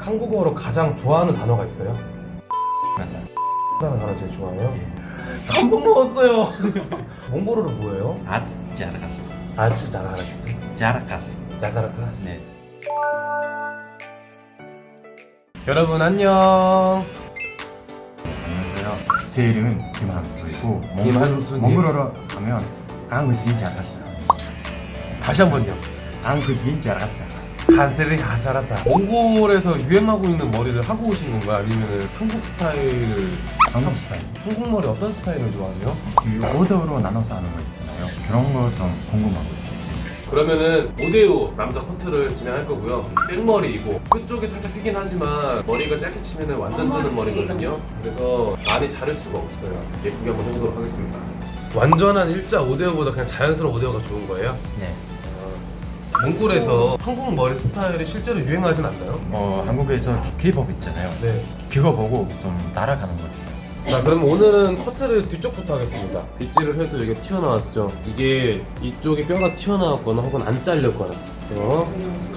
한국어로 가장 좋아하는 단어가 있어요? 단어 제일 좋아해요? 감동 먹었어요. 몽골어로 뭐예요? 아츠 자라카스 아츠 자가라스. 자라카스 자가라카스. 네 여러분 안녕. 안녕하세요. 제 이름은 김한수이고 김한수님. 몽골어로 하면 강의진 자라스. 다시 한 번요. 강의진 자라스. 간세리 가사라사. 몽골에서 유행하고 있는 머리를 하고 오신 건가요? 아니면 한국 스타일을 한국 스타일. 한국 머리 어떤 스타일을 좋아하세요? 그 오더로 나눠서 하는 거 있잖아요. 그런 거 좀 궁금하고 있어요. 지금. 그러면은 5대5 남자 커트를 진행할 거고요. 생머리이고 끝쪽이 살짝 휘긴 하지만 머리가 짧게 치면 완전 뜨는 머리거든요. 그래서 많이 자를 수가 없어요. 예쁘게 한번 해보도록 하겠습니다. 완전한 일자 5대5보다 그냥 자연스러운 5대5가 좋은 거예요? 네. 몽골에서 한국 머리 스타일이 실제로 유행하진 않나요? 어 한국에서 K-pop 있잖아요. 네. 그거 보고 좀 따라가는 거지. 자 그럼 오늘은 커트를 뒤쪽부터 하겠습니다 빗질을 해도 이게 튀어나왔죠 이게 이쪽에 뼈가 튀어나왔거나 혹은 안 잘렸거나 그래서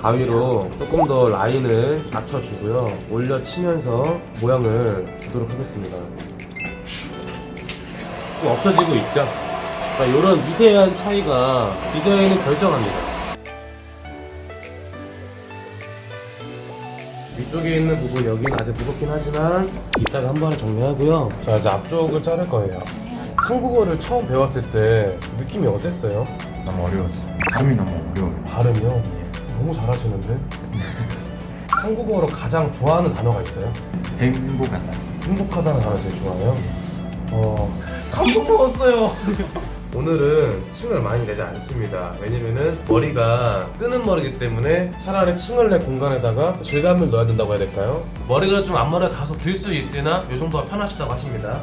가위로 조금 더 라인을 맞춰주고요 올려치면서 모양을 주도록 하겠습니다 좀 없어지고 있죠 자, 이런 미세한 차이가 디자인을 결정합니다 위쪽에 있는 부분 여기는 아직 무겁긴 하지만 이따가 한 번에 정리하고요. 자 이제 앞쪽을 자를 거예요. 한국어를 처음 배웠을 때 느낌이 어땠어요? 너무 어려웠어. 발음이 너무 어려워요. 발음이요? 너무 잘하시는데? 한국어로 가장 좋아하는 단어가 있어요? 행복한 날. 행복하다는 단어 제일 좋아해요? 어 감동 먹었어요. 오늘은 층을 많이 내지 않습니다. 왜냐면은 머리가 뜨는 머리이기 때문에 차라리 층을 내 공간에다가 질감을 넣어야 된다고 해야 될까요? 머리가 좀 앞머리가 다소 길 수 있으나 이 정도가 편하시다고 하십니다.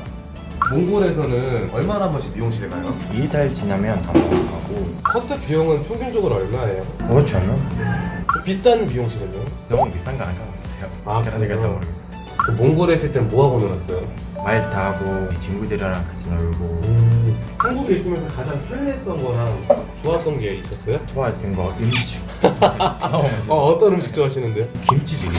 몽골에서는 얼마나 한 번씩 미용실에 가요? 이달 지나면 한번 하고 커트 비용은 평균적으로 얼마예요? 5천 원? 비싼 미용실은요? 너무 비싼 거 안 가봤어요. 아, 그러니까 그래요? 잘 모르겠어요. 그 몽골에 있을 땐 뭐하고 놀았어요? 말 타고 친구들이랑 같이 놀고 음, 한국에 있으면서 가장 편리했던 거랑 좋았던 게 있었어요? 좋아했던 거 음식. 어, 어떤 음식 좋아하시는데요? 김치찌개.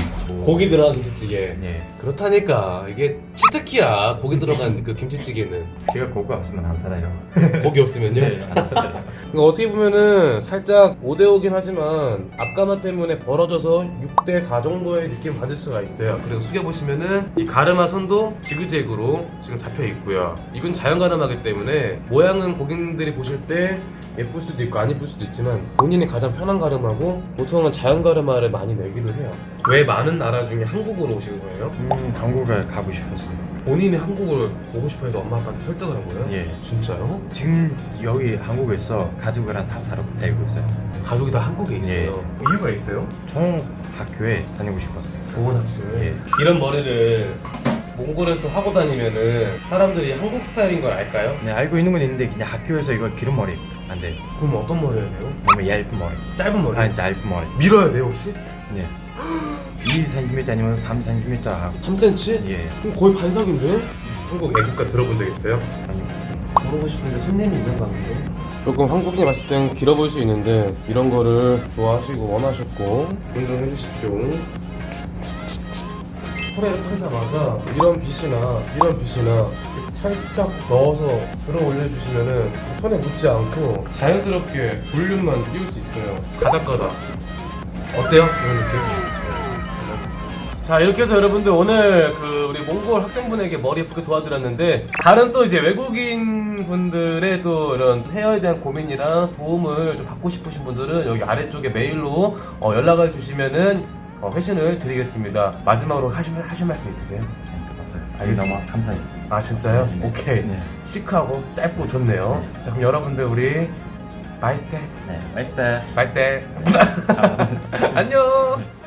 고기 들어간 김치찌개. 네. 그렇다니까 이게 치트키야 고기 들어간 그 김치찌개는 제가 고기 없으면 안 살아요. 고기 없으면요. 네, 안 살아요. 그러니까 어떻게 보면은 살짝 5대5긴 하지만 앞가마 때문에 벌어져서 6대4 정도의 느낌 받을 수가 있어요. 그리고 숙여보시면은 이 가르마 선도 지그재그로 지금 잡혀 있고요. 이건 자연 가르마기 때문에 모양은 고객님들이 보실 때 예쁠 수도 있고 안 예쁠 수도 있지만 본인이 가장 편한 가르마고 보통은 자연 가르마를 많이 내기도 해요. 왜 많은 나라 중에 한국으로 오신 거예요? 음, 한국에 가고 싶었어요. 본인이 한국을 오고 싶어 해서 엄마 아빠한테 설득을 한 거예요? 예. 진짜요? 지금 여기 한국에서 가족이랑 다 살고 살고 있어요. 가족이 다 한국에 있어요. 이유가 있어요? 총 학교에 다니고 싶었어요. 좋은 학교에 예. 이런 머리를 몽골에서 하고 다니면은 사람들이 한국 스타일인 걸 알까요? 네, 알고 있는 건 있는데 그냥 학교에서 이거 기름 머리 안 돼. 그럼 어떤 머리 해야 돼요? 너무 얇은 머리. 짧은 머리? 아니 짧은 머리. 밀어야 돼요 혹시? 네. 2 cm 아니면 3 cm 하고. 3cm? 예. 그럼 거의 반삭인데? 한국 애국가 들어본 적 있어요? 아니. 물어보고 싶은데 손님이 있는 관계로 조금 한국인 봤을 땐 길어 보일 수 있는데 이런 거를 좋아하시고 원하셨고 존중해 주십시오 프레를 풀자마자 이런 빗이나 이런 빗이나 살짝 넣어서 들어 올려주시면은 손에 묻지 않고 자연스럽게 볼륨만 띄울 수 있어요 가닥가닥 어때요? 이런 느낌? 자 이렇게 해서 여러분들 오늘 그 우리 몽골 학생분에게 머리 예쁘게 도와드렸는데 다른 또 이제 외국인 분들의 또 이런 헤어에 대한 고민이랑 도움을 좀 받고 싶으신 분들은 여기 아래쪽에 메일로 어, 연락을 주시면은 어, 회신을 드리겠습니다 마지막으로 하실, 하실 말씀 있으세요? 없어요. 알겠습니다. 너무 감사해요. 아 진짜요? 네. 오케이 네. 시크하고 짧고 좋네요 자 그럼 여러분들 우리 마이스테 네, 맛있다. 마이스테 안녕